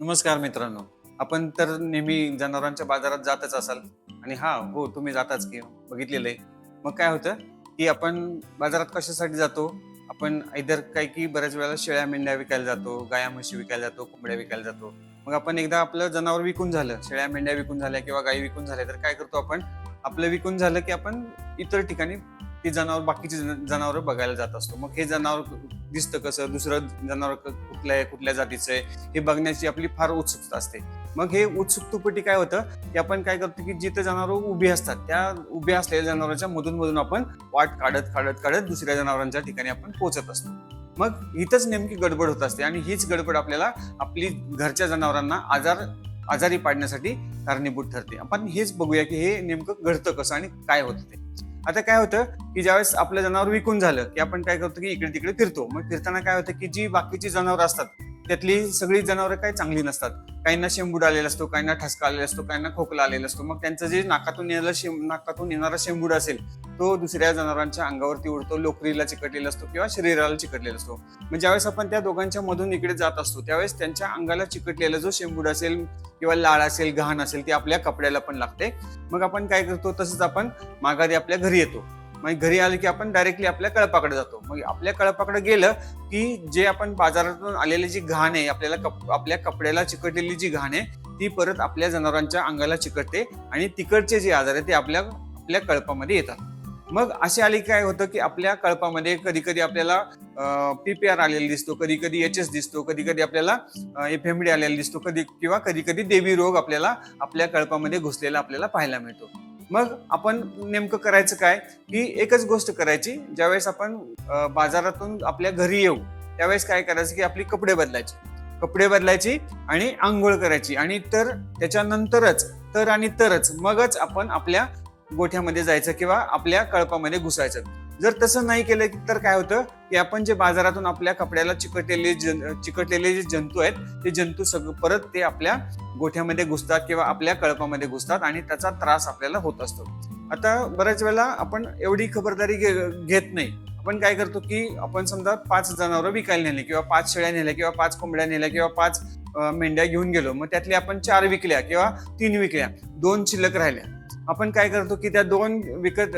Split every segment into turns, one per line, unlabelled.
नमस्कार मित्रांनो. आपण तर नेहमी जनावरांच्या बाजारात जातच असाल. आणि हा हो तुम्ही जाताच की बघितलेलं आहे. मग काय होतं की आपण बाजारात कशासाठी जातो? आपण इधर काही की बऱ्याच वेळेला शेळ्या मेंढ्या विकायला जातो गाया म्हशी विकायला जातो कोंबड्या विकायला जातो. मग आपण एकदा आपलं जनावर विकून झालं शेळ्या मेंढ्या विकून झाल्या किंवा गायी विकून झाल्या तर काय करतो आपण? आपलं विकून झालं की आपण इतर ठिकाणी ती जनावर बाकीची जनावर बघायला जात असतो. मग हे जनावर दिसतं कसं? दुसरं जनावर कुठलं कुठल्या कुठल्या जातीचं आहे हे बघण्याची आपली फार उत्सुकता असते. मग हे उत्सुकतेपोटी काय होतं की आपण काय करतो की जिथे जनावर उभी असतात त्या उभ्या असलेल्या जनावरांच्या मधून मधून आपण वाट काढत काढत काढत दुसऱ्या जनावरांच्या ठिकाणी आपण पोहोचत असतो. मग इथंच नेमकी गडबड होत असते आणि हीच गडबड आपल्याला आपली घरच्या जनावरांना आजार आजारी पाडण्यासाठी कारणीभूत ठरते. आपण हेच बघूया की हे नेमकं घडतं कसं आणि काय होतं ते. आता काय होतं की ज्यावेळेस आपलं जनावर विकून झालं की आपण काय करतो की इकडे तिकडे फिरतो. मग फिरताना काय होतं की जी बाकीची जनावर असतात त्यातली सगळी जनावरं काही चांगली नसतात. काहींना शेंबूड आलेला असतो काहींना ठसका आलेला असतो काहींना खोकला आलेला असतो. मग त्यांचं जे नाकातून येणारा शेम नाकातून येणारा शेंबूड असेल तो दुसऱ्या जनावरांच्या अंगावरती उडतो लोकरीला चिकटलेला असतो किंवा शरीराला चिकटलेला असतो. मग ज्यावेळेस आपण त्या दोघांच्या मधून इकडे जात असतो त्यावेळेस त्यांच्या अंगाला चिकटलेला जो शेंबूड असेल किंवा लाळ असेल घाण असेल ती आपल्या कपड्याला पण लागते. मग आपण काय करतो तसंच आपण माघारी आपल्या घरी येतो. मग घरी आले की आपण डायरेक्टली आपल्या कळपाकडे जातो. मग आपल्या कळपाकडे गेलं की जे आपण बाजारातून आलेली जी घाण आहे आपल्याला कप आपल्या कपड्याला चिकटलेली जी घाण आहे ती परत आपल्या जनावरांच्या अंगाला चिकटते आणि तिकडचे जे आजार आहे ते आपल्या आपल्या कळपामध्ये येतात. मग असे आले की काय होतं की आपल्या कळपामध्ये कधी कधी आपल्याला पीपीआर आलेला दिसतो कधी कधी एच एस दिसतो कधी कधी आपल्याला एफ एम डी आलेला दिसतो कधी किंवा कधी कधी देवी रोग आपल्याला आपल्या कळपामध्ये घुसलेला आपल्याला पाहायला मिळतो. मग आपण नेमकं करायचं काय? की एकच गोष्ट करायची ज्यावेळेस आपण बाजारातून आपल्या घरी येऊ त्यावेळेस काय करायचं की आपली कपडे बदलायचे. कपडे बदलायची आणि आंघोळ करायची आणि तर त्याच्यानंतरच तर आणि तरच मगच आपण आपल्या गोठ्यामध्ये जायचं किंवा आपल्या कळपामध्ये घुसायचं. जर तसं नाही केलं तर काय होतं की आपण जे बाजारातून आपल्या कपड्याला चिकटलेले जन चिकटलेले जे जंतू आहेत ते जंतू सगळं परत ते आपल्या गोठ्यामध्ये घुसतात किंवा आपल्या कळपामध्ये घुसतात आणि त्याचा त्रास आपल्याला होत असतो. आता बऱ्याच वेळेला आपण एवढी खबरदारी घे- घेत नाही. आपण काय करतो की आपण समजा पाच जनावरं विकायला नेले किंवा पाच शेळ्या नेल्या किंवा पाच कोंबड्या नेल्या किंवा पाच मेंढ्या घेऊन गेलो मग त्यातले आपण चार विकल्या किंवा तीन विकल्या दोन शिल्लक राहिल्या. आपण काय करतो की त्या दोन विकत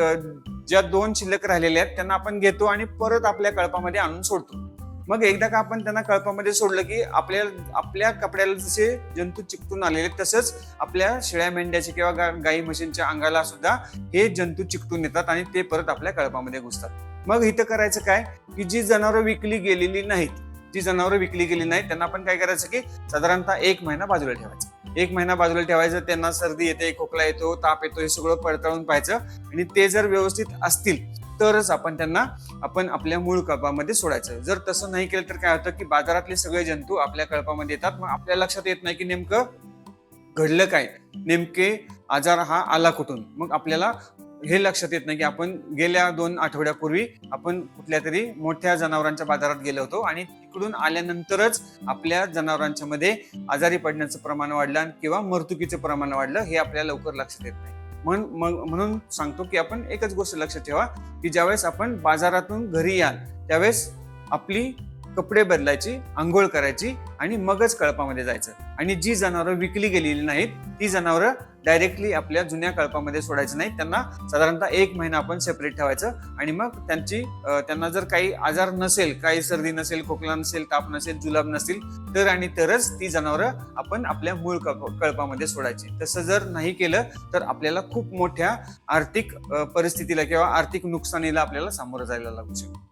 ज्या दोन शिल्लक राहिलेल्या आहेत त्यांना आपण घेतो आणि परत आपल्या कळपामध्ये आणून सोडतो. मग एकदा का आपण त्यांना कळपामध्ये सोडलं की आपल्या आपल्या कपड्याला जसे जंतू चिकटून आलेले तसंच आपल्या शेळ्या मेंढ्याच्या किंवा गाई म्हशींच्या अंगाला सुद्धा हे जंतू चिकटून येतात आणि ते परत आपल्या कळपामध्ये घुसतात. मग इथं करायचं काय? की जी जनावरं विकली गेलेली नाहीत जी जनावरं विकली गेली नाहीत त्यांना आपण काय करायचं की साधारणतः एक महिना बाजूला ठेवायचा. एक महिना बाजूला ठेवायचं त्यांना सर्दी येते खोकला येतो ताप येतो हे सगळं पडताळून पाहायचं. आणि ते जर व्यवस्थित असतील तरच आपण त्यांना आपण आपल्या मूळ कळपामध्ये सोडायचं. जर तसं नाही केलं तर काय होतं की बाजारातले सगळे जंतू आपल्या कळपामध्ये येतात. मग आपल्या लक्षात येत नाही की नेमकं घडलं काय? नेमके आजार हा आला कुठून? मग आपल्याला हे लक्षात येत नाही की आपण गेल्या दोन आठवड्यापूर्वी आपण कुठल्या तरी मोठ्या जनावरांच्या बाजारात गेलो होतो आणि तिकडून आल्यानंतरच आपल्या जनावरांच्या मध्ये आजारी पडण्याचं प्रमाण वाढलं किंवा मृत्युकीचं प्रमाण वाढलं हे आपल्याला लवकर लक्षात येत नाही. म्हणून मग- म्हणून सांगतो की आपण एकच गोष्ट लक्षात ठेवा की ज्यावेळेस आपण बाजारातून घरी याल त्यावेळेस आपली कपडे बदलायची आंघोळ करायची आणि मगच कळपामध्ये जायचं. आणि जी जनावरं विकली गेलेली नाहीत ती जनावरं डायरेक्टली आपल्या जुन्या कळपामध्ये सोडायची नाही. त्यांना साधारणतः एक महिना आपण सेपरेट ठेवायचं आणि मग त्यांची त्यांना जर काही आजार नसेल काही सर्दी नसेल खोकला नसेल ताप नसेल जुलाब नसेल तर आणि तरच ती जनावरं आपण आपल्या मूळ कळपामध्ये सोडायची. तसं जर नाही केलं तर आपल्याला खूप मोठ्या आर्थिक परिस्थितीला किंवा आर्थिक नुकसानीला आपल्याला सामोरं जायला लागू शकतो.